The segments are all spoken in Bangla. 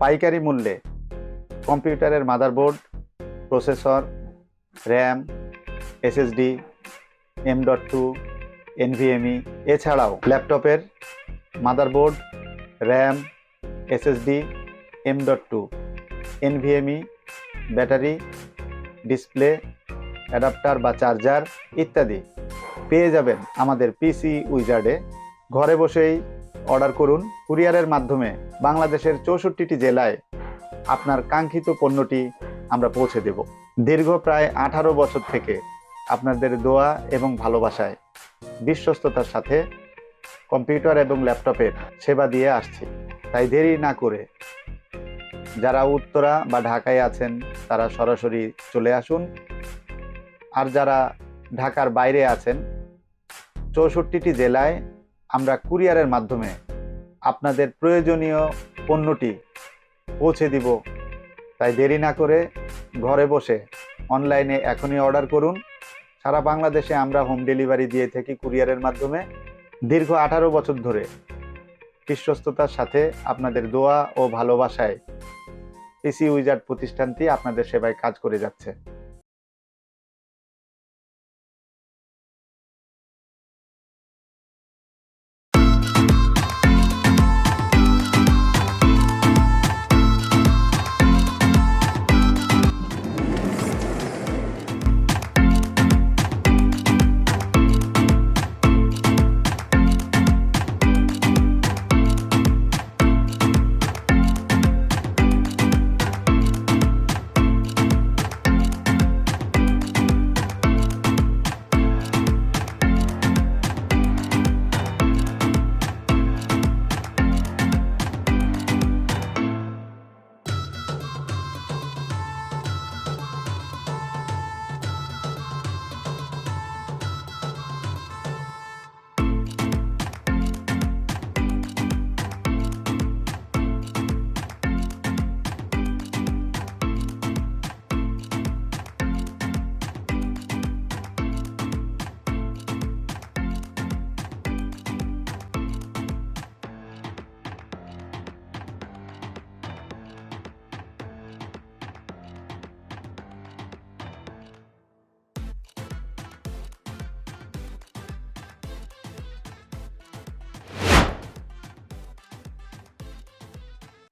পাইকারি মূল্যে কম্পিউটারের motherboard, processor, RAM, SSD M dot two NVMe এছাড়াও ল্যাপটপের motherboard, RAM, SSD M dot two NVMe battery, display, adapter বা চার্জার ইত্যাদি। পেয়ে যাবেন আমাদের পিসি উইজার্ডে। ঘরে বসেই অর্ডার করুন কুরিয়ারের মাধ্যমে বাংলাদেশের চৌষট্টিটি জেলায় আপনার কাঙ্ক্ষিত পণ্যটি আমরা পৌঁছে দেব। দীর্ঘ প্রায় আঠারো বছর থেকে আপনাদের দোয়া এবং ভালোবাসায় বিশ্বস্ততার সাথে কম্পিউটার এবং ল্যাপটপের সেবা দিয়ে আসছি। তাই দেরি না করে যারা উত্তরা বা ঢাকায় আছেন, তারা সরাসরি চলে আসুন। আর যারা ঢাকার বাইরে আছেন, চৌষট্টিটি জেলায় আমরা কুরিয়ারের মাধ্যমে আপনাদের প্রয়োজনীয় পণ্যটি পৌঁছে দিব। তাই দেরি না করে ঘরে বসে অনলাইনে এখনই অর্ডার করুন। সারা বাংলাদেশে আমরা হোম ডেলিভারি দিয়ে থাকি কুরিয়ারের মাধ্যমে। দীর্ঘ আঠারো বছর ধরে বিশ্বস্ততার সাথে আপনাদের দোয়া ও ভালোবাসায় পিসি উইজার্ড প্রতিষ্ঠানটি আপনাদের সেবায় কাজ করে যাচ্ছে।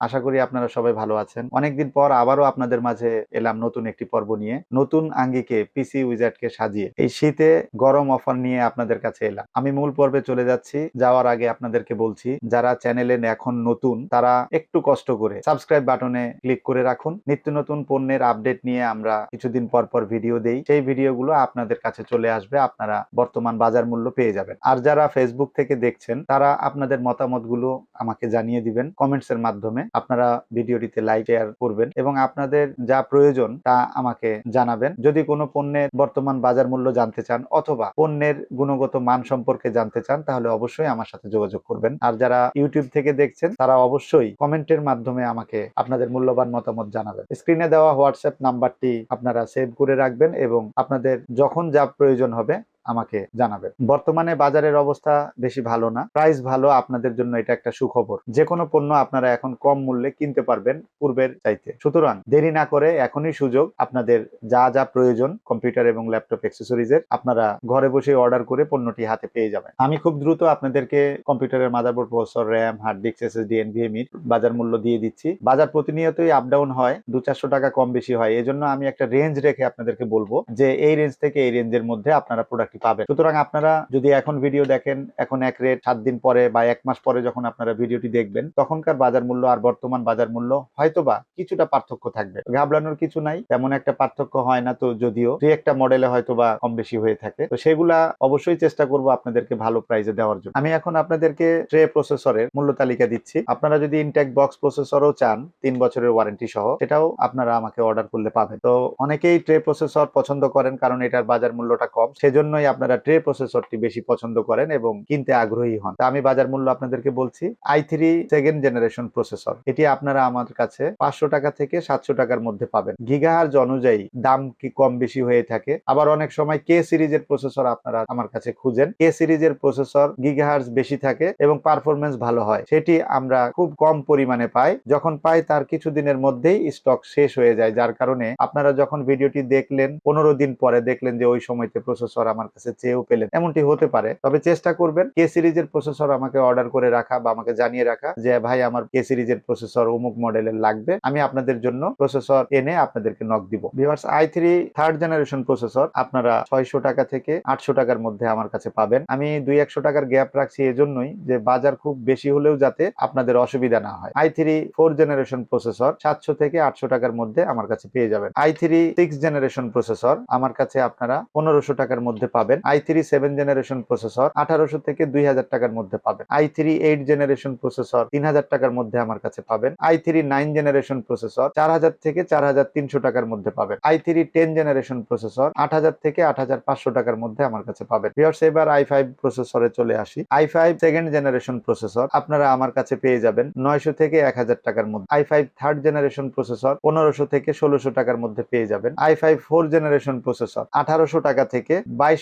আশা করি আপনারা সবাই ভালো আছেন। অনেকদিন পর আবারও আপনাদের মাঝে এলাম নতুন একটি পর্ব নিয়ে, নতুন আঙ্গিকে পিসি উইজার্ডকে সাজিয়ে। এই শীতে গরম অফার নিয়ে আপনাদের কাছে এলাম। আমি মূল পর্বে চলে যাচ্ছি। যাওয়ার আগে আপনাদেরকে বলছি, যারা চ্যানেলে এখন নতুন, তারা একটু কষ্ট করে সাবস্ক্রাইব বাটনে ক্লিক করে রাখুন। নিত্য নতুন পণ্যের আপডেট নিয়ে আমরা কিছুদিন পর পর ভিডিও দেই। সেই ভিডিওগুলো আপনাদের কাছে চলে আসবে, আপনারা বর্তমান বাজার মূল্য পেয়ে যাবেন। আর যারা ফেসবুক থেকে দেখছেন, তারা আপনাদের মতামতগুলো আমাকে জানিয়ে দিবেন কমেন্টস এর মাধ্যমে। আপনারা ভিডিওটিতে লাইক শেয়ার করবেন এবং আপনাদের যা প্রয়োজন তা আমাকে জানাবেন। যদি কোনো পণ্যের বর্তমান বাজার মূল্য জানতে চান অথবা পণ্যের গুণগত মান সম্পর্কে জানতে চান, তাহলে অবশ্যই আমার সাথে যোগাযোগ করবেন। আর যারা ইউটিউব থেকে দেখছেন, তারা অবশ্যই কমেন্টের মাধ্যমে আমাকে আপনাদের মূল্যবান মতামত জানাবেন। স্ক্রিনে দেওয়া হোয়াটসঅ্যাপ নাম্বারটি আপনারা সেভ করে রাখবেন এবং আপনাদের যখন যা প্রয়োজন হবে আমাকে জানাবেন। বর্তমানে বাজারের অবস্থা বেশি ভালো না। প্রাইস ভালো, আপনাদের জন্য এটা একটা সুখবর। যে কোনো পণ্য আপনারা এখন কম মূল্যে কিনতে পারবেন পূর্বের চাইতে। সুতরাং দেরি না করে এখনই সুযোগ আপনাদের যা যা প্রয়োজন কম্পিউটার এবং ল্যাপটপ অ্যাক্সেসরিজের আপনারা ঘরে বসে অর্ডার করে পণ্যটি হাতে পেয়ে যাবেন। আমি খুব দ্রুত আপনাদেরকে কম্পিউটারের motherboard processor RAM hard disk SSD NVMe বাজার মূল্য দিয়ে দিচ্ছি। বাজার প্রতিনিয়তই আপ ডাউন হয়, দু চারশো টাকা কম বেশি হয়। এজন্য আমি একটা রেঞ্জ রেখে আপনাদেরকে বলব যে এই রেঞ্জ থেকে এই রেঞ্জের মধ্যে আপনারা প্রোডাক্ট পাবেন। সুতরাং আপনারা যদি এখন ভিডিও দেখেন, এখন এক রেট সাত দিন পরে বা এক মাস পরে যখন আপনারা ভিডিওটি দেখবেন, তখনকার বাজার মূল্য আর বর্তমান বাজার মূল্য হয়তোবা কিছুটা পার্থক্য থাকবে। ঘাবড়ানোর কিছু নাই, তেমন একটা পার্থক্য হয় না তো যদিও। দুই একটা মডেলে হয়তোবা কম বেশি হয়ে থাকে। তো সেগুলা অবশ্যই চেষ্টা করব আপনাদেরকে ভালো প্রাইসে দেওয়ার জন্য। আমি এখন আপনাদেরকে ট্রে প্রসেসরের মূল্য তালিকা দিচ্ছি। আপনারা যদি ইনটেক বক্স প্রসেসরও চান, তিন বছরের ওয়ারেন্টি সহ, সেটাও আপনারা আমাকে অর্ডার করলে পাবেন। তো অনেকেই ট্রে প্রসেসর পছন্দ করেন কারণ এটার বাজার মূল্যটা কম। সেজন্য জন্যই আপনারা ট্রে প্রসেসরটি বেশি পছন্দ করেন এবং কিনতে আগ্রহী হন। আমি বাজার মূল্য আপনাদেরকে বলছি i three second generation processor এটি আপনারা আমার কাছে পাঁচশো টাকা থেকে সাতশো টাকার মধ্যে পাবেন। গিগাহার্জ অনুযায়ী দাম কি কম বেশি হয়ে থাকে? আবার অনেক সময় কে সিরিজের প্রসেসর আপনারা আমার কাছে খুঁজেন। কে সিরিজের প্রসেসর গিগাহার্জ বেশি থাকে এবং পারফরমেন্স ভালো হয়। সেটি আমরা খুব কম পরিমাণে পাই। যখন পাই তার কিছুদিনের মধ্যেই স্টক শেষ হয়ে যায়। যার কারণে আপনারা যখন ভিডিওটি দেখলেন, পনেরো দিন পরে দেখলেন যে ওই সময়তে প্রসেসর আমার কাছে চেয়েও পেলেন। এমনটি হতে পারে। তবে চেষ্টা করবেন কে সিরিজের প্রসেসর আমাকে অর্ডার করে রাখা বা আমাকে জানিয়ে রাখা যে, ভাই, আমার কে সিরিজের প্রসেসর অমুক মডেলের লাগবে। আমি আপনাদের জন্য প্রসেসর এনে আপনাদেরকে নক দিব। Viewers i three third generation processor আপনারা ছয়শো টাকা থেকে আটশো টাকার মধ্যে আমার কাছে পাবেন। আমি দুই একশো টাকার গ্যাপ রাখছি এজন্যই যে, বাজার খুব বেশি হলেও যাতে আপনাদের অসুবিধা না হয়। I three four generation processor সাতশো থেকে আটশো টাকার মধ্যে আমার কাছে পেয়ে যাবেন। I three six generation processor আমার কাছে আপনারা পনেরোশো টাকার মধ্যে পাবেন। I three seven generation processor আঠারোশো থেকে দুই হাজার টাকার মধ্যে পাবেন। I three eight generation processor তিন হাজার টাকার মধ্যে আমার কাছে পাবেন। I three nine generation processor চার হাজার থেকে চার হাজার তিনশো টাকার মধ্যে পাবেন। I three ten generation processor আট হাজার থেকে আট হাজার পাঁচশো টাকার মধ্যে আমার কাছে পাবেন। ভিউয়ার্স এবার আই ফাইভ প্রসেসরে চলে আসি। I five second generation processor আপনারা আমার কাছে পেয়ে যাবেন নয়শো থেকে এক হাজার টাকার মধ্যে। I five third generation processor পনেরোশো থেকে ষোলোশো টাকার মধ্যে পেয়ে যাবেন। I five four generation processor আঠারোশো টাকা থেকে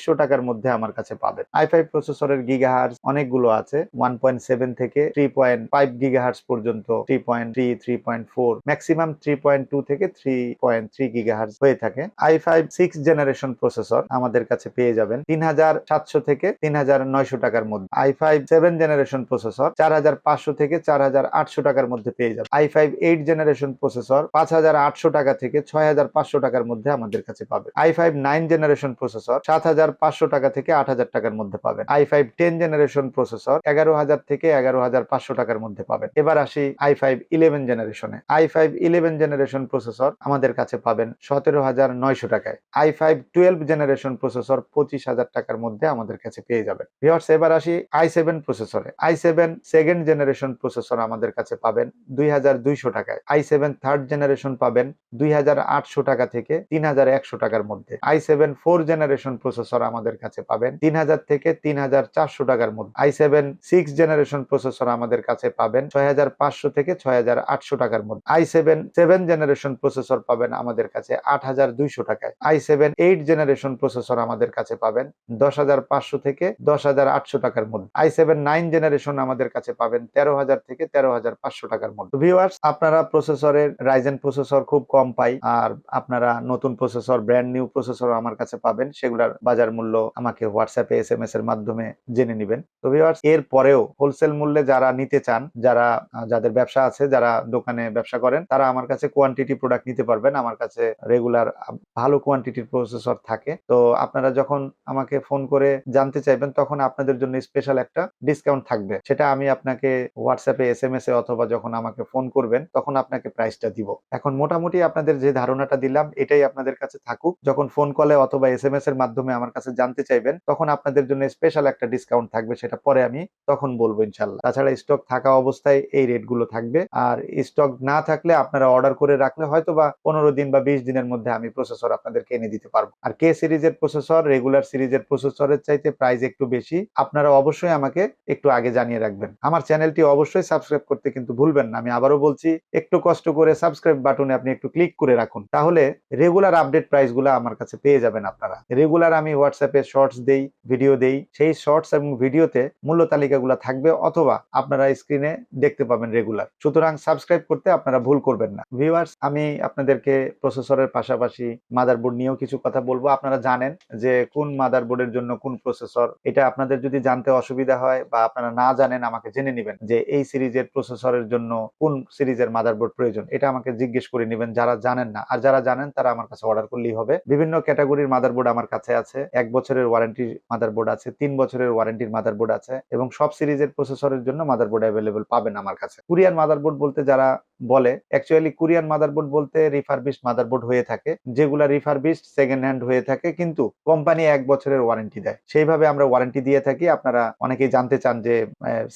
বাইশশো টাকার মধ্যে আমার কাছে পাবেন। আই ফাইভ প্রসেসরের গিগাহার্স অনেকগুলো আছে ওয়ান পয়েন্ট সেভেন থেকে থ্রি পয়েন্ট ফাইভ গিগাহার্স পর্যন্ত three point three three point four maximum three point two থেকে থ্রি পয়েন্ট থ্রি গিগাহার্স হয়ে থাকে। I five six generation processor আমাদের কাছে পেয়ে যাবেন তিন হাজার সাতশো থেকে তিন হাজার নয়শো টাকার মধ্যে। I five seven generation processor চার হাজার পাঁচশো থেকে চার হাজার আটশো টাকার মধ্যে পেয়ে যাবেন। I five eight generation processor পাঁচ হাজার আটশো টাকা থেকে ছয় হাজার পাঁচশো টাকার মধ্যে আমাদের কাছে পাবে i five nine generation processor সাত হাজার পাঁচশো টাকা থেকে আট হাজার টাকার মধ্যে পাবেন। I five ten generation processor এগারো হাজার থেকে এগারো হাজার পাঁচশো টাকার মধ্যে পাবেন। এবার আসি আই ফাইভ ইলেভেন জেনারেশনে i five eleven generation processor আমাদের কাছে পাবেন সতেরো হাজার নয়শো টাকায়। I five twelve generation processor পঁচিশ হাজার টাকার মধ্যে আমাদের কাছে পেয়ে যাবেন। ভিওর্স এবার আসি আই সেভেন প্রসেসরে i seven second generation processor আমাদের কাছে পাবেন দুই হাজার দুইশো টাকায়। আই সেভেন থার্ড জেনারেশন পাবেন দুই হাজার আটশো টাকা থেকে তিন হাজার একশো টাকার মধ্যে। I seven four generation processor আমাদের কাছে পাবেন। তিন হাজার থেকে তিন হাজার চারশো টাকার মধ্যে। I seven six generation processor আমাদের কাছে পাবেন। ছয় হাজার পাঁচশো থেকে ছয় হাজার আটশো টাকার মধ্যে। I seven seven generation processor পাবেন আমাদের কাছে আট হাজার দুইশো টাকায়। I seven eight generation processor আমাদের কাছে পাবেন দশ হাজার পাঁচশো থেকে দশ হাজার আটশো টাকার মধ্যে। আই সেভেন নাইন জেনারেশন আমাদের কাছে পাবেন তেরো হাজার থেকে তেরো হাজার পাঁচশো টাকার মধ্যে। ভিউয়ার্স আপনারা প্রসেসরের রাইজেন প্রসেসর খুব কম পাই, আর আপনারা নতুন প্রসেসর ব্র্যান্ড নিউ প্রসেসর আমার কাছে পাবেন, সেগুলোর বাজার মূল্য আমাকে হোয়াটসঅ্যাপে এস এম এস এর মাধ্যমে জেনে নেবেন। তো ভিউয়ার্স এর পরেও হোলসেল মূল্যে যারা নিতে চান, যারা যাদের ব্যবসা আছে, যারা দোকানে ব্যবসা করেন, তারা আমার কাছে কোয়ান্টিটি প্রোডাক্ট নিতে পারবেন। আমার কাছে রেগুলার ভালো কোয়ান্টিটির প্রসেসর থাকে। তো আপনারা যখন আমাকে ফোন করে জানতে চাইবেন, তখন আপনাদের জন্য স্পেশাল একটা ডিসকাউন্ট থাকবে। সেটা আমি আপনাকে হোয়াটসঅ্যাপে এস এম এস এ অথবা যখন আমাকে ফোন করবেন, তখন আপনাকে প্রাইসটা দিব। এখন মোটামুটি আপনাদের যে ধারণাটা দিলাম, এটাই আপনাদের কাছে থাকুক। যখন ফোন কলে অথবা এস এম এস এর মাধ্যমে আমার কাছে জানতে চাইবেন, তখন আপনাদের জন্য স্পেশাল একটা ডিসকাউন্ট থাকবে, সেটা পরে আমি তখন বলব ইনশাল্লাহ তাছাড়া স্টক থাকা অবস্থায় এই রেটগুলো থাকবে। আর স্টক না থাকলে আপনারা অর্ডার করে রাখলে হয়তো বা পনেরো দিন বা বিশ দিনের মধ্যে আমি প্রসেসর আপনাদেরকে এনে দিতে পারব। আর কে সিরিজের প্রসেসর রেগুলার সিরিজের প্রসেসরের চাইতে প্রাইস একটু বেশি, আপনারা অবশ্যই আমাকে একটু আগে জানিয়ে রাখবেন। আমার চ্যানেলটি অবশ্যই সাবস্ক্রাইব করতে কিন্তু ভুলবেন না, আমি আবারও বলছি, একটু কষ্ট করে সাবস্ক্রাইব বাটনে আপনি একটু ক্লিক করে রাখুন, তাহলে রেগুলার আপডেট প্রাইসগুলো আমার কাছে পেয়ে যাবেন আপনারা। রেগুলার আমি হোয়াটসঅ্যাপে শর্টস দেই ভিডিও দেই, সেই শর্টস এবং ভিডিওতে মূল্য তালিকাগুলো থাকবে অথবা আপনারা স্ক্রিনে দেখতে পাবেন রেগুলার সুতরাং সাবস্ক্রাইব করতে আপনারা ভুল করবেন না। ভিউয়ার্স আমি আপনাদেরকে প্রসেসরের পাশাপাশি মাদারবোর্ড নিয়েও কিছু কথা বলব। আপনারা জানেন যে কোন মাদারবোর্ডের জন্য কোন প্রসেসর এটা আপনাদের যদি জানতে অসুবিধা হয় বা আপনারা না জানেন, আমাকে জেনে নেবেন যে এই সিরিজের প্রসেসরের জন্য কোন সিরিজের মাদারবোর্ড প্রয়োজন। এটা আমাকে জিজ্ঞেস করে নেবেন যারা জানেন না। আর যারা জানেন, তারা আমার কাছে অর্ডার করলেই হবে। বিভিন্ন ক্যাটাগরির মাদারবোর্ড আমার কাছে আছে। এক বছরের ওয়ারেন্টির মাদারবোর্ড আছে, তিন বছরের ওয়ারেন্টির মাদারবোর্ড আছে এবং সব সিরিজের প্রসেসরের জন্য মাদারবোর্ড অ্যাভেলেবল পাবেন আমার কাছে। কুরিয়ার মাদারবোর্ড বলতে যারা বলে অ্যাকচুয়ালি কোরিয়ান মাদারবোর্ড বলতে রিফারবিস্ট মাদারবোর্ড হয়ে থাকে, যেগুলা রিফারবিস্ট সেকেন্ড হ্যান্ড হয়ে থাকে, কিন্তু কোম্পানি এক বছরের ওয়ারেন্টি দেয়। সেইভাবে আমরা ওয়ারেন্টি দিয়ে থাকি, আপনারা অনেকেই জানতে চান যে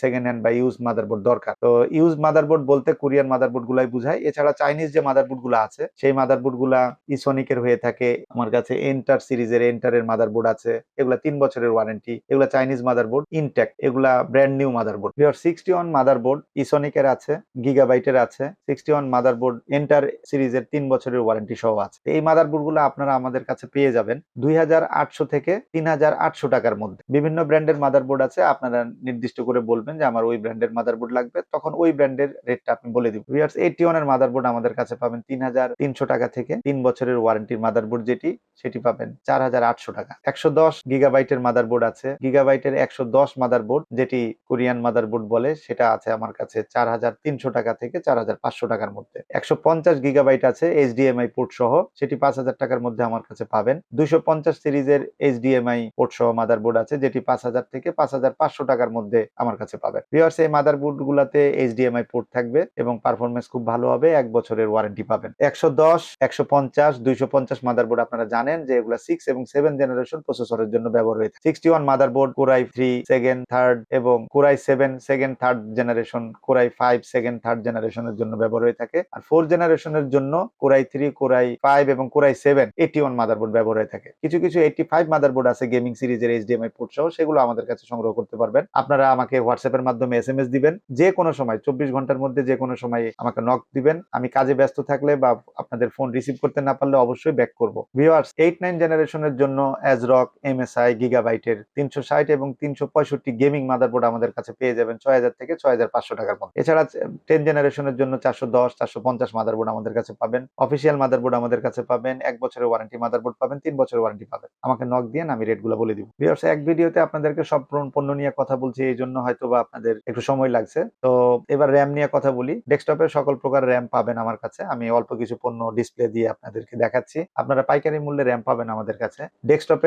সেকেন্ড হ্যান্ড বা ইউজ মাদারবোর্ড দরকার। তো ইউজ মাদারবোর্ড বলতে কোরিয়ান মাদারবোর্ড গুলাই বুঝায় এছাড়া চাইনিজ যে মাদারবোর্ডগুলো আছে, সেই মাদারবোর্ডগুলা ইসোনিকের হয়ে থাকে, আমার কাছে এন্টার সিরিজের এন্টারের মাদারবোর্ড আছে, এগুলা তিন বছরের ওয়ারেন্টি এগুলা চাইনিজ মাদারবোর্ড ইনটেক এগুলা brand new motherboard sixty one motherboard ইসোনিকের আছে গিগাবাইটের আছে সিক্সটি ওয়ান মাদারবোর্ড এন্টার সিরিজের তিন বছরের ওয়ারেন্টি সহ আছে। এই মাদারবোর্ডগুলো আপনারা আমাদের কাছে পেয়ে যাবেন দুই হাজার আটশো থেকে তিন হাজার আটশো টাকার মধ্যে। বিভিন্ন ব্র্যান্ডের মাদারবোর্ড আছে, আপনারা নির্দিষ্ট করে বলবেন যে আমার ওই ব্র্যান্ডের মাদারবোর্ড লাগবে, তখন ওই ব্র্যান্ডের রেটটা আপনি বলে দিবেন। ভিয়ার্স এইটি ওয়ানের মাদারবোর্ড আমাদের কাছে পাবেন তিন হাজার তিনশো টাকা থেকে তিন বছরের ওয়ারেন্টির মাদারবোর্ড যেটি, সেটি পাবেন চার হাজার আটশো টাকা। একশো দশ গিগাবাইটের মাদারবোর্ড আছে। গিগাবাইটের একশো দশ মাদারবোর্ড, যেটি কোরিয়ান মাদারবোর্ড বলে, সেটা আছে আমার কাছে চার হাজার তিনশো টাকা থেকে চার হাজার পাঁচশো টাকার মধ্যে। একশো পঞ্চাশ গিগাবাইট আছে এইচডিএমআই পোর্ট সহ, সেটি পাঁচ হাজার টাকার মধ্যে আমার কাছে পাবেন। দুইশো পঞ্চাশ সিরিজের এইচডিএমআই পোর্ট সহ মাদারবোর্ড আছে, যেটি পাঁচ হাজার থেকে পাঁচ হাজার পাঁচশো টাকার মধ্যে আমার কাছে পাবেন। ভিওয়ার্স এই মাদারবোর্ড গুলাতে এইচডিএমআই পোর্ট থাকবে এবং পারফরমেন্স খুব ভালো হবে, এক বছরের ওয়ারেন্টি পাবেন। একশো দশ, একশো পঞ্চাশ, দুইশো পঞ্চাশ মাদারবোর্ড আপনারা জানেন যে এগুলা সিক্স এবং সেভেন জেনারেশন প্রসেসরের জন্য ব্যবহার sixty one motherboard core i three second third এবং core i seven second third generation core i five second third জেনারেশনের জন্য ব্যবহার হয়ে থাকে। আর ফোর জেনারেশনের জন্য core i three core i five এবং core i seven eighty one motherboard ব্যবহার হয়ে থাকে। কিছু কিছু এইটি ফাইভ মাদারবোর্ড আছে গেমিং সিরিজের এইচডিএমআই পোর্ট সহ, সেগুলো আমাদের কাছে সংগ্রহ করতে পারবেন। আপনারা আমাকে হোয়াটসঅ্যাপের মাধ্যমে এস এম এস দিবেন। যে কোনো সময়, চব্বিশ ঘণ্টার মধ্যে যে কোনো সময় আমাকে নক দিবেন। আমি কাজে ব্যস্ত থাকলে বা আপনাদের ফোন রিসিভ করতে না পারলে অবশ্যই ব্যাক করব। ভিওয়ার্স এইট নাইন জেনারেশনের জন্য অ্যাজরক এমএসআই গিগাবাইটের তিনশো ষাট এবং তিনশো পঁয়ষট্টি গেমিং মাদারবোর্ড আমাদের কাছে পেয়ে যাবেন ছয় হাজার থেকে ছয় হাজার পাঁচশো টাকার মধ্যে। এছাড়া টেন জেনারেশনের জন্য চারশো দশ, চারশো পঞ্চাশ মাদারবোর্ড আমাদের কাছে পাবেন। অফিসিয়াল মাদারবোর্ড আমাদের কাছে পাবেন। এক বছরের ওয়ারেন্টি মাদারবোর্ড পাবেন, তিন বছরের ওয়ারেন্টি পাবেন। আমাকে নক দিয়ে আমি রেটগুলো বলে দিব। ভিওর্স এক ভিডিওতে আপনাদেরকে সব পণ্য- নিয়ে কথা বলছি, এই জন্য হয়তো বা আপনাদের একটু সময় লাগছে। তো এবার র্যাম নিয়ে কথা বলি। ডেস্কটপের সকল প্রকার র্যাম পাবেন আমার কাছে। আমি অল্প কিছু পণ্য ডিসপ্লে দিয়ে আপনাদেরকে দেখাচ্ছি। আপনারা পাইকারি মূল্যে র্যাম পাবেন আমাদের কাছে।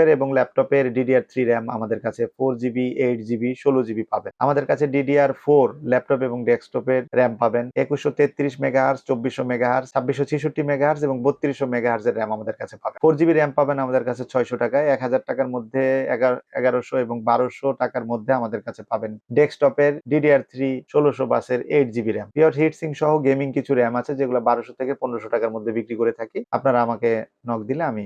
ডেস্কটপের এবং ল্যাপটপের ডিডিআর থ্রি র্যাম আমাদের কাছে ফোর জিবি এইট জিবি ষোলো জিবি পাবেন। আমাদের কাছে ডিডিআর ফোর ল্যাপটপ এবং ডেস্কটপের র্যাম পাবেন। একুশশো তেত্রিশ মেগাহার্স চব্বিশশো মেগাহার্স ছাব্বিশশো ছেষট্টি মেগাহার্স এবং বত্রিশশো মেগাহার্স এর র্যাম আমাদের কাছে পাবেন। ফোর জিবি র্যাম পাবেন আমাদের কাছে ছয়শো টাকায়, এক হাজার টাকার মধ্যে এগারো, এগারোশো এবং বারোশো টাকার মধ্যে আমাদের কাছে পাবেন ডেস্কটপের ডিডিআর থ্রি ষোলোশো বাসের eight GB RAM pure heat sink সহ গেমিং কিছু র্যাম আছে যেগুলো বারোশো থেকে পনেরোশো টাকার মধ্যে বিক্রি করে থাকি। আপনারা আমাকে নক দিলে আমি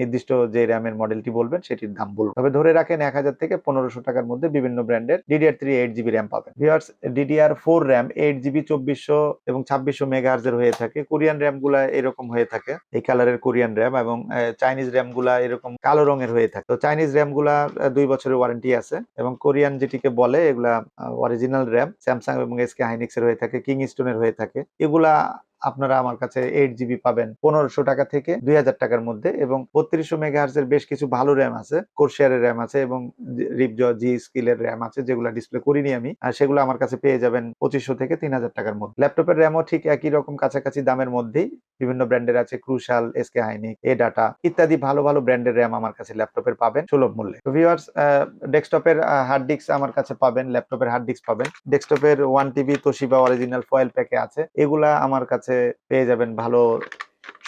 নির্দিষ্ট যে র্যামের মডেলটি বলবেন, সেটির দাম বলব তবে ধরে রাখেন এক হাজার থেকে পনেরোশো টাকার মধ্যে বিভিন্ন ব্র্যান্ডের DDR three eight GB RAM পাবেন। Viewers DDR four RAM eight GB চব্বিশশো এবং ছাব্বিশশো মেগাহার্জের হয়ে থাকে। কোরিয়ান র্যামগুলা এরকম হয়ে থাকে। এই কালারের কোরিয়ান র্যাম এবং চাইনিজ র্যামগুলা এরকম কালো রঙের হয়ে থাকে। তো চাইনিজ র্যামগুলা দুই বছরের ওয়ারেন্টি আছে এবং কোরিয়ান যেটিকে বলে, এগুলা অরিজিনাল র্যাম স্যামসাং এবং এসকে হাইনিক্স এর হয়ে থাকে কিং স্টোনের হয়ে থাকে। এগুলা আপনারা আমার কাছে এইট জিবি পাবেন। পনেরোশো টাকা থেকে দুই হাজার টাকার মধ্যে এবং বত্রিশশো মেগাহার্স এর বেশ কিছু ভালো র্যাম আছে। কোর্সিয়ারের র্যাম আছে এবং রিপজ জি স্কিলের র্যাম আছে যেগুলো ডিসপ্লে করিনি আমি। আর সেগুলো আমার কাছে পেয়ে যাবেন পঁচিশশো থেকে তিন হাজার টাকার মধ্যে। ল্যাপটপের র্যামও ঠিক একই রকম কাছাকাছি দামের মধ্যেই। বিভিন্ন ব্র্যান্ডের আছে Crucial SK Hynix A data ইত্যাদি ভালো ভালো ব্র্যান্ডের র্যাম আমার কাছে ল্যাপটপের পাবেন, সুলভ মূল্যে। তো ভিউয়ার্স ডেস্কটপের হার্ড ডিস্ক আমার কাছে পাবেন, ল্যাপটপের হার্ড ডিস্ক পাবেন। ডেস্কটপের one TB Toshiba original foil প্যাকে আছে। এগুলা আমার কাছে পেয়ে যাবেন ভালো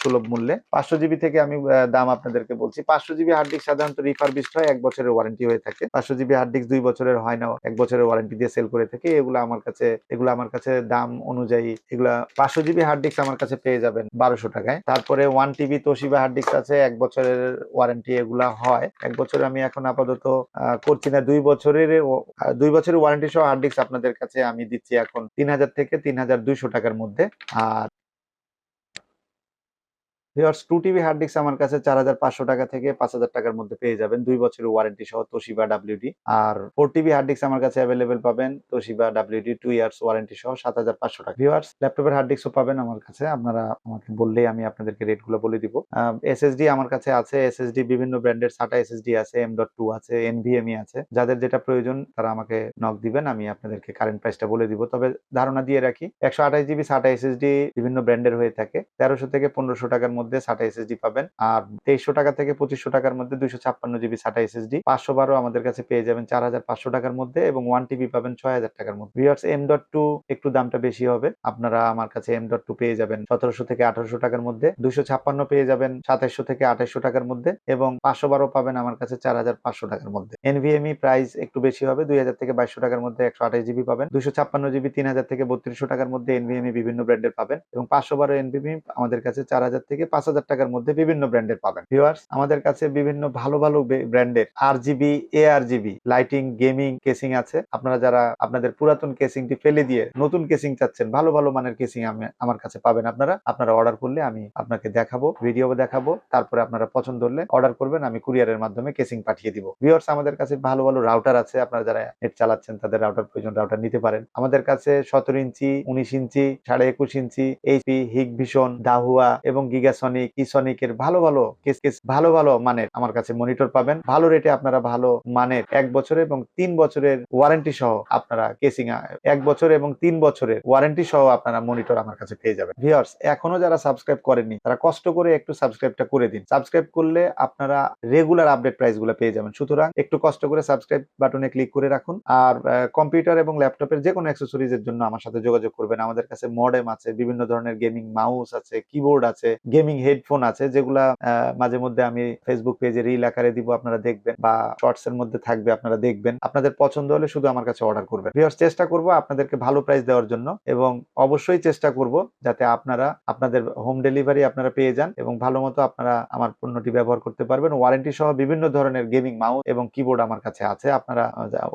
সুলভ মূল্যে। পাঁচশো জিবি থেকে আমি দাম আপনাদেরকে বলছি। পাঁচশো জিবি হার্ড ডিস্ক সাধারণত রিফারবিস্ট হয়, এক বছরের ওয়ারেন্টি হয়ে থাকে। পাঁচশো জিবি হার্ড ডিস্ক দুই বছরের হয় না, এক বছরের ওয়ারেন্টি দিয়ে সেল করে থাকে। এগুলো আমার কাছে, এগুলো আমার কাছে দাম অনুযায়ী, এগুলা পাঁচশো জিবি হার্ড ডিস্ক আমার কাছে পেয়ে যাবেন বারোশো টাকায়। তারপরে one TB Toshiba hard disk আছে, এক বছরের ওয়ারেন্টি এগুলা হয়। এক বছর আমি এখন আপাতত করছি না। দুই বছরের দুই বছরের ওয়ারেন্টি সহ হার্ড ডিস্ক আপনাদের কাছে আমি দিচ্ছি এখন তিন হাজার থেকে তিন হাজার দুইশো টাকার মধ্যে। আর ভিওর্স টু টিবি হার্ড ডিস্ক আমার কাছে চার হাজার পাঁচশো টাকা থেকে পাঁচ হাজার টাকার মধ্যে পেয়ে যাবেন। দুই বছরের ওয়ারেন্টি সহ তোশিবা ডাব্লিউডি আর ফোর টিবি হার্ড ডিস্ক আমার কাছে অ্যাভেলেবেল পাবেন Toshiba WD two years warranty সহ সাত হাজার পাঁচশো টাকা। ভিওর্স ল্যাপটপের হার্ড ডিস্কও পাবেন আমার কাছে। আপনারা আমাকে বললেই আমি আপনাদেরকে রেটগুলো বলে দিব। এসএসডি আমার কাছে আছে। এসএসডি বিভিন্ন ব্র্যান্ডের সাটা এসএসডি আছে এম ডট টু আছে এনভিএমই আছে। যাদের যেটা প্রয়োজন তারা আমাকে নক দিবেন, আমি আপনাদেরকে কারেন্ট প্রাইসটা বলে দিব। তবে ধারণা দিয়ে রাখি, একশো আঠাশ জিবি সাটা এসএসডি বিভিন্ন ব্র্যান্ডের হয়ে থাকে। তেরোশো থেকে পনেরোশো টাকার মধ্যে মধ্যে সাটা এসএসডি পাবেন। আর তেইশশো টাকা থেকে পঁচিশশো টাকার মধ্যে দুইশো ছাপ্পান্ন জিবি সাটা এসএসডি পাঁচশো বারো আমাদের কাছে পেয়ে যাবেন চার হাজার পাঁচশো টাকার মধ্যে এবং ওয়ান টিবি পাবেন ছয় হাজার টাকার মধ্যে। ভিওর্স এম ডট টু একটু দামটা বেশি হবে। আপনারা আমার কাছে এম ডট টু পেয়ে যাবেন সতেরোশো থেকে আঠারোশো টাকার মধ্যে। দুইশো ছাপ্পান্ন পেয়ে যাবেন সাতাইশশো থেকে আঠাইশশো টাকার মধ্যে এবং পাঁচশো বারো পাবেন আমার কাছে চার হাজার পাঁচশো টাকার মধ্যে। এনভিএমই প্রাইস একটু বেশি হবে, দুই হাজার থেকে বাইশশো টাকার মধ্যে একশো আঠাশ জিবি পাবেন। দুশো ছাপ্পান্ন জিবি তিন হাজার থেকে বত্রিশশো টাকার মধ্যে এনভিএমই বিভিন্ন ব্র্যান্ডের পাবেন এবং পাঁচশো বারো এনভিএমই আমাদের কাছে চার হাজার থেকে পাঁচ হাজার টাকার মধ্যে বিভিন্ন ব্র্যান্ডের পাবেন। ভিউয়ার্স আমাদের কাছে বিভিন্ন ভালো ভালো ব্র্যান্ডের RGB ARGB lighting gaming casing আছে। আপনারা যারা আপনাদের পুরাতন কেসিংটি ফেলে দিয়ে নতুন কেসিং চাচ্ছেন, ভালো ভালো মানের কেসিং আমার কাছে পাবেন আপনারা। আপনারা অর্ডার করলে আমি আপনাকে দেখাবো ভিডিও দেখাবো। তারপরে আপনারা পছন্দ হলে অর্ডার করবেন, আমি কুরিয়ারের মাধ্যমে কেসিং পাঠিয়ে দিব। ভিউয়ার্স আমাদের কাছে ভালো ভালো রাউটার আছে। আপনারা যারা নেট চালাচ্ছেন, তাদের রাউটার প্রয়োজন রাউটার নিতে পারেন। আমাদের কাছে সতেরো ইঞ্চি, উনিশ ইঞ্চি, সাড়ে একুশ ইঞ্চি এইচপি হিগ ভিশন দাহুয়া এবং গিগাসনিক ইসনিক এর ভালো ভালো কেস কেস, ভালো ভালো মানের আমার কাছে মনিটর পাবেন। ভালো রেটে আপনারা ভালো মানের এক বছরের এবং তিন বছরের ওয়ারেন্টি সহ আপনারা কেসিং এক বছর এবং তিন বছরের ওয়ারেন্টি সহ আপনারা মনিটর আমার কাছে পেয়ে যাবেন। ভিউয়ার্স এখনও যারা সাবস্ক্রাইব করেননি, তারা কষ্ট করে একটু সাবস্ক্রাইবটা করে দিন। সাবস্ক্রাইব করলে আপনারা রেগুলার আপডেট প্রাইসগুলো পেয়ে যাবেন। সুতরাং একটু কষ্ট করে সাবস্ক্রাইব বাটনে ক্লিক করে রাখুন। আর কম্পিউটার এবং ল্যাপটপের যে কোনো অ্যাক্সেসরিজ এর জন্য আমার সাথে যোগাযোগ করবেন। আমাদের কাছে মডেম আছে, বিভিন্ন ধরনের গেমিং মাউস আছে কিবোর্ড আছে গেমিং হেডফোন আছে, যেগুলা মাঝে মধ্যে আমি ফেসবুক পেজে রিল আকারে দিব, আপনারা দেখবেন, বা শর্টস এর মধ্যে থাকবে, আপনারা দেখবেন। আপনাদের পছন্দ হলে শুধু আমার কাছে অর্ডার করবেন। ভিউয়ার্স চেষ্টা করব আপনাদেরকে ভালো প্রাইস দেওয়ার জন্য, এবং অবশ্যই চেষ্টা করব যাতে আপনারা, আপনাদের হোম ডেলিভারি আপনারা পেয়ে যান, এবং ভালো মতো আপনারা আমার পণ্যটি ব্যবহার করতে পারবেন। ওয়ারেন্টি সহ বিভিন্ন ধরনের গেমিং মাউস এবং কিবোর্ড আমার কাছে আছে। আপনারা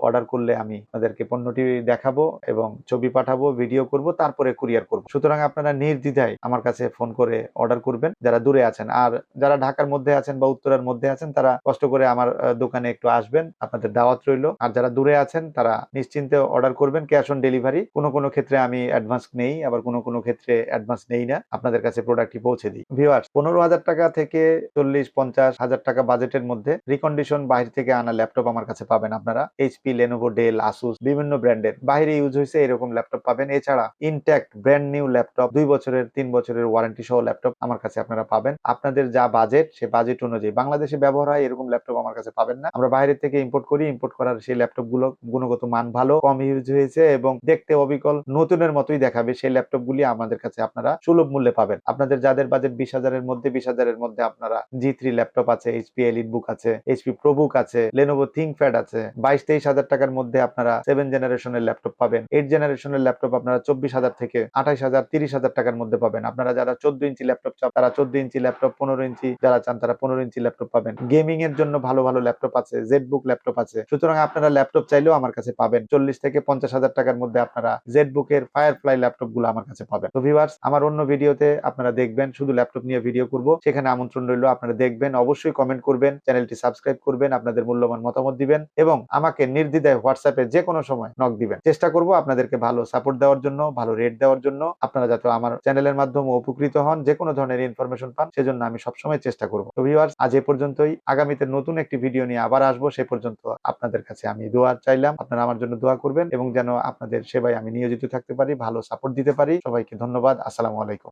অর্ডার করলে আমি আপনাদেরকে পণ্যটি দেখাবো, এবং ছবি পাঠাবো ভিডিও করব, তারপরে কুরিয়ার করব। সুতরাং আপনারা নির্দ্বিধায় আমার কাছে ফোন করে অর্ডার করবেন। যারা দূরে আছেন। আর যারা ঢাকার মধ্যে আছেন বা উত্তরার মধ্যে আছেন, তারা কষ্ট করে আমার দোকানে একটু আসবেন। আপনাদের দাওয়াত রইল। আর যারা দূরে আছেন, তারা নিশ্চিন্তে অর্ডার করবেন। ক্যাশ অন ডেলিভারি কোনো কোনো ক্ষেত্রে আমি অ্যাডভান্স নেই, আবার কোনো কোনো ক্ষেত্রে অ্যাডভান্স নেই না। আপনাদের কাছে প্রোডাক্টটি পৌঁছে দিই। ভিউয়ার্স পনেরো হাজার টাকা থেকে চল্লিশ, পঞ্চাশ হাজার টাকা বাজেটের মধ্যে রিকন্ডিশন বাইরে থেকে আনা ল্যাপটপ আমার কাছে পাবেন আপনারা। এইচপি লেনোভো ডেল আসুস বিভিন্ন ব্র্যান্ডের। বাইরে ইউজ হয়েছে এরকম ল্যাপটপ পাবেন। এছাড়া ইনট্যাক্ট ব্র্যান্ড নিউ ল্যাপটপ দুই বছরের, তিন বছরের ওয়ারেন্টি সহ ল্যাপটপ আমার কাছে আপনারা পাবেন। আপনাদের যা বাজেট সে বাজেট অনুযায়ী। বাংলাদেশে ব্যবহার হয়, এরকম ল্যাপটপ আমার কাছে পাবেন না। আমরা বাইরে থেকে ইম্পোর্ট করি ইম্পোর্ট করার সেই ল্যাপটপগুলো গুণগত মান ভালো, কম ইউজ হয়েছে এবং দেখতে অবিকল, নতুনের মতোই দেখাবে সেই ল্যাপটপ গুলি আমাদের কাছে আপনারা সুলভ মূল্যে পাবেন। আপনাদের যাদের বাজেট বিশ হাজারের মধ্যে, বিশ হাজারের মধ্যে আপনারা জি থ্রি ল্যাপটপ আছে এইচপি এলিট বুক আছে এইচপি প্রবুক আছে লেনোভো থিঙ্কপ্যাড আছে, বাইশ তেইশ হাজার টাকার মধ্যে আপনারা সেভেন জেনারেশনের ল্যাপটপ পাবেন। এইট জেনারেশনের ল্যাপটপ আপনারা চব্বিশ হাজার থেকে আঠাইশ হাজার, তিরিশ হাজার টাকার মধ্যে পাবেন। আপনারা যারা চোদ্দ ইঞ্চি ল্যাপটপ চান তারা চোদ্দ ইঞ্চি ল্যাপটপ, পনেরো ইঞ্চি যারা চান তারা পনেরো ইঞ্চি ল্যাপটপ পাবেন। গেমিং এর জন্য ভালো ভালো ল্যাপটপ আছে জেড বুক ল্যাপটপ আছে। সুতরাং আপনারা ল্যাপটপ চাইলেও আমার কাছে পাবেন। চল্লিশ থেকে পঞ্চাশ হাজার টাকার মধ্যে আপনারা জেড বুকের ফায়ার ফ্লাই ল্যাপটপগুলো আমার কাছে পাবেন। তো ভিভার্স আমার অন্য ভিডিওতে আপনারা দেখবেন, শুধু ল্যাপটপ নিয়ে ভিডিও করব। সেখানে আমন্ত্রণ রইল, আপনারা দেখবেন, অবশ্যই কমেন্ট করবেন, চ্যানেলটি সাবস্ক্রাইব করবেন, আপনাদের মূল্যবান মতামত দিবেন এবং আমাকে নির্দ্বিধায় হোয়াটসঅ্যাপে যে কোনো সময় নক দিবেন। চেষ্টা করব আপনাদেরকে ভালো সাপোর্ট দেওয়ার জন্য, ভালো রেট দেওয়ার জন্য। আপনারা যাতে আমার চ্যানেলের মাধ্যমে উপকৃত হন যে কোনো ধরনের ইনফরমেশন পান, সেজন্য আমি সবসময় চেষ্টা করব। তো ভিউয়ার্স আজ এ পর্যন্তই। আগামীতে নতুন একটি ভিডিও নিয়ে আবার আসব, সে পর্যন্ত আপনাদের কাছে আমি দোয়া চাইলাম। আপনারা আমার জন্য দোয়া করবেন এবং যেন আপনাদের সেবায় আমি নিয়োজিত থাকতে পারি, ভালো সাপোর্ট দিতে পারি। সবাইকে ধন্যবাদ। আসসালামু আলাইকুম।